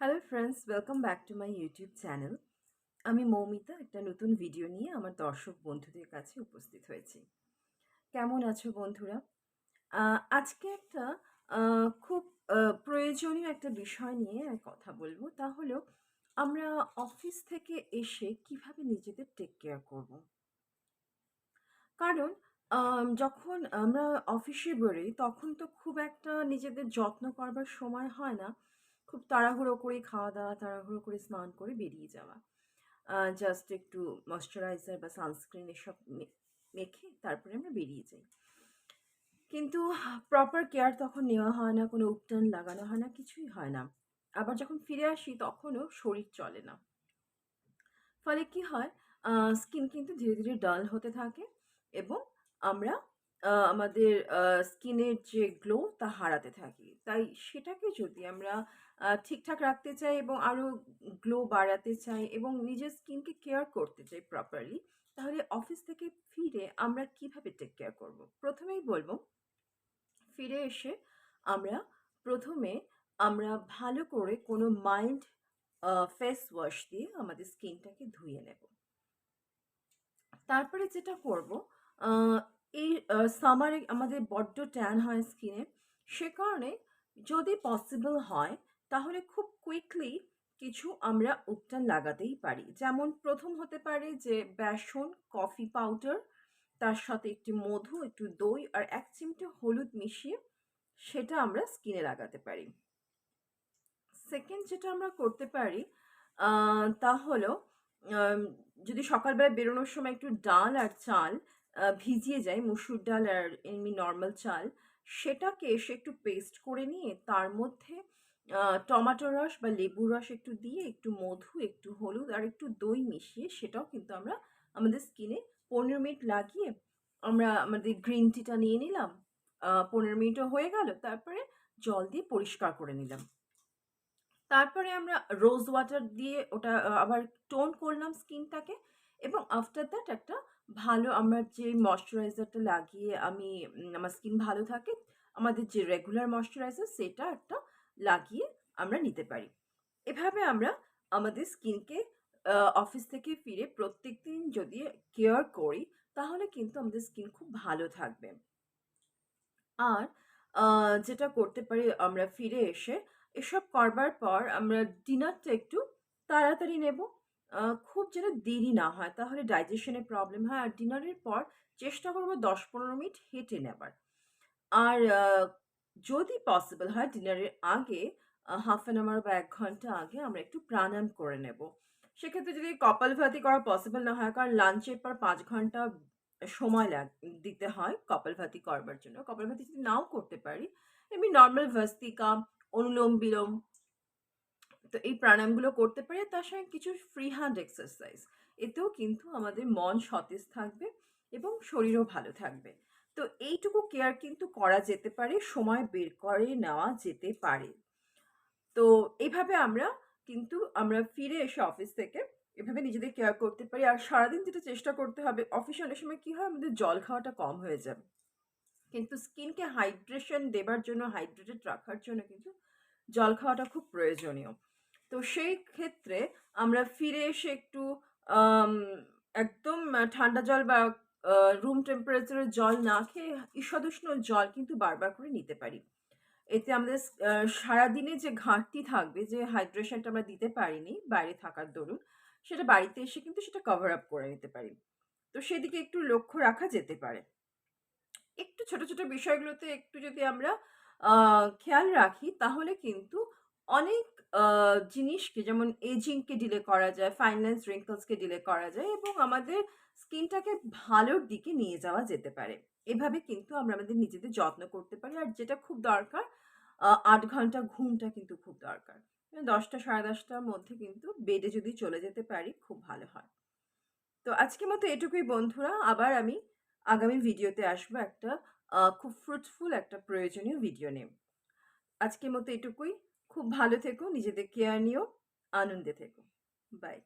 Hello friends welcome back to my YouTube channel আমি মৌমিতা, একটা নতুন ভিডিও নিয়ে আমার দর্শক বন্ধুদের কাছে উপস্থিত হয়েছি। কেমন আছো বন্ধুরা? আজকে একটা খুব প্রয়োজনীয় একটা বিষয় নিয়ে কথা বলব। তা হলো, আমরা অফিস থেকে এসে কীভাবে নিজেদের টেক কেয়ার করব? কারণ যখন আমরা অফিসে বেরোই, তখন তো খুব একটা নিজেদের যত্ন করবার সময় হয় না। খুব তাড়াহুড়ো করে খাওয়া দাওয়া, তাড়াহুড়ো করে স্নান করে বেরিয়ে যাওয়া। জাস্ট একটু ময়শ্চারাইজার বা সানস্ক্রিন এসব মেখে তারপরে আমরা বেরিয়ে যাই। কিন্তু প্রপার কেয়ার তখন নেওয়া হয় না, কোনো উপটান লাগানো হয় না, কিছুই হয় না। আবার যখন ফিরে আসি তখনও শরীর চলে না। ফলে কি হয়? স্কিন কিন্তু ধীরে ধীরে ডাল হতে থাকে এবং আমরা আমাদের স্কিনের যে গ্লো তা হারাতে থাকি। তাই সেটাকে যদি আমরা ঠিকঠাক রাখতে চাই এবং আরও গ্লো বাড়াতে চাই এবং নিজের স্কিনকে কেয়ার করতে চাই প্রপারলি, তাহলে অফিস থেকে ফিরে আমরা কীভাবে টেক কেয়ার করব? প্রথমেই বলব, ফিরে এসে আমরা প্রথমে আমরা ভালো করে কোনো মাইল্ড ফেস ওয়াশ দিয়ে আমাদের স্কিনটাকে ধুয়ে নেব। তারপরে যেটা করব এই সামারে আমাদের বড্ড ট্যান হয় স্কিনে সে কারণে যদি পসিবল হয়, তাহলে খুব কুইকলি কিছু আমরা উপটান লাগাতেই পারি। যেমন প্রথম হতে পারে যে বেসন কফি পাউডার তার সাথে একটি মধু, একটু দই আর এক চিমটে হলুদ মিশিয়ে সেটা আমরা স্কিনে লাগাতে পারি। সেকেন্ড যেটা আমরা করতে পারি তা হলো যদি সকালবেলা বেরোনোর সময় একটু ডাল আর চাল ভিজিয়ে যায় মুসুর ডাল আর এমনি নর্মাল চাল। সেটাকে এসে একটু পেস্ট করে নিয়ে তার মধ্যে টমেটো রস বা লেবুর রস একটু দিয়ে একটু মধু, একটু হলুদ আর একটু দই মিশিয়ে সেটাও কিন্তু আমরা আমাদের স্কিনে পনেরো মিনিট লাগিয়ে আমরা আমাদের গ্রিন টিটা নিয়ে নিলাম। পনেরো মিনিটও হয়ে গেল, তারপরে জল দিয়ে পরিষ্কার করে নিলাম। তারপরে আমরা রোজ ওয়াটার দিয়ে ওটা আবার টোন করলাম স্কিনটাকে এবং আফটার দ্যাট একটা ভালো আমরা যে ময়শ্চারাইজারটা লাগিয়ে আমি আমার স্কিন ভালো থাকে, আমাদের যে রেগুলার ময়শ্চারাইজার সেটা একটা লাগিয়ে আমরা নিতে পারি। এভাবে আমরা আমাদের স্কিনকে অফিস থেকে ফিরে প্রত্যেক দিন যদি কেয়ার করি, তাহলে কিন্তু আমাদের স্কিন খুব ভালো থাকবে। আর যেটা করতে পারি আমরা ফিরে এসে, এসব করবার পর আমরা ডিনারটা একটু তাড়াতাড়ি নেব। খুব যেন দেরি না হয়। তাহলে ডাইজেশনের প্রবলেম হয় আর ডিনারের পর চেষ্টা করব দশ পনেরো মিনিট হেঁটে নেবার। আর যদি পসিবল হয় ডিনারের আগে হাফ অ্যান আওয়ার বা এক ঘণ্টা আগে আমরা একটু প্রাণায়াম করে নেব। সেক্ষেত্রে যদি কপালভাতি করা পসিবল না হয়, কারণ লাঞ্চের পর পাঁচ ঘণ্টা সময় লাগ, দিতে হয় কপালভাতি করবার জন্য। কপালভাতি যদি নাও করতে পারি, এমনি নর্মাল ভস্তিকা অনুলোম বিলোম তো এই প্রাণায়ামগুলো করতে পারি তার সঙ্গে কিছু ফ্রি হ্যান্ড এক্সারসাইজ এতেও কিন্তু আমাদের মন সতেজ থাকবে এবং শরীরও ভালো থাকবে। তো এইটুকু কেয়ার কিন্তু করা যেতে পারে, সময় বের করে নেওয়া যেতে পারে। তো এইভাবে আমরা কিন্তু আমরা ফিরে এসে অফিস থেকে এভাবে নিজেদের কেয়ার করতে পারি। আর সারাদিন যেটা চেষ্টা করতে হবে অফিসে অনেক সময় কী হয়, আমাদের জল খাওয়াটা কম হয়ে যাবে কিন্তু স্কিনকে হাইড্রেশন দেবার জন্য হাইড্রেটেড রাখার জন্য কিন্তু জল খাওয়াটা খুব প্রয়োজনীয়। তো সেই ক্ষেত্রে আমরা ফিরে এসে একটু একদম ঠান্ডা জল বা রুম টেম্পারেচারের জল না খেয়ে ঈষদুষ্ণ জল কিন্তু বারবার করে নিতে পারি। এতে আমাদের সারাদিনে যে ঘাটতি থাকবে, যে হাইড্রেশনটা আমরা দিতে পারিনি বাইরে থাকার দরুন, সেটা বাড়িতে এসে কিন্তু সেটা কভার আপ করে নিতে পারি। তো সেদিকে একটু লক্ষ্য রাখা যেতে পারে। একটু ছোট ছোট বিষয়গুলোতে একটু যদি আমরা খেয়াল রাখি, তাহলে কিন্তু অনেক জিনিসকে যেমন এজিংকে ডিলে করা যায় ফাইন্যান্স রিঙ্কলসকে ডিলে করা যায় এবং আমাদের স্কিনটাকে ভালোর দিকে নিয়ে যাওয়া যেতে পারে। এভাবে কিন্তু আমরা আমাদের নিজেদের যত্ন করতে পারি আর যেটা খুব দরকার আট ঘণ্টা ঘুমটা কিন্তু খুব দরকার। দশটা, সাড়ে দশটার মধ্যে কিন্তু বেডে যদি চলে যেতে পারি খুব ভালো হয়। তো আজকের মতো এটুকুই বন্ধুরা, আবার আমি আগামী ভিডিওতে আসব একটা খুব ফ্রুটফুল একটা প্রয়োজনীয় ভিডিও নিয়ে। আজকের মতো এটুকুই। খুব ভালো থেকো নিজেদের কেয়ার নিও আনন্দে থেকো। বাই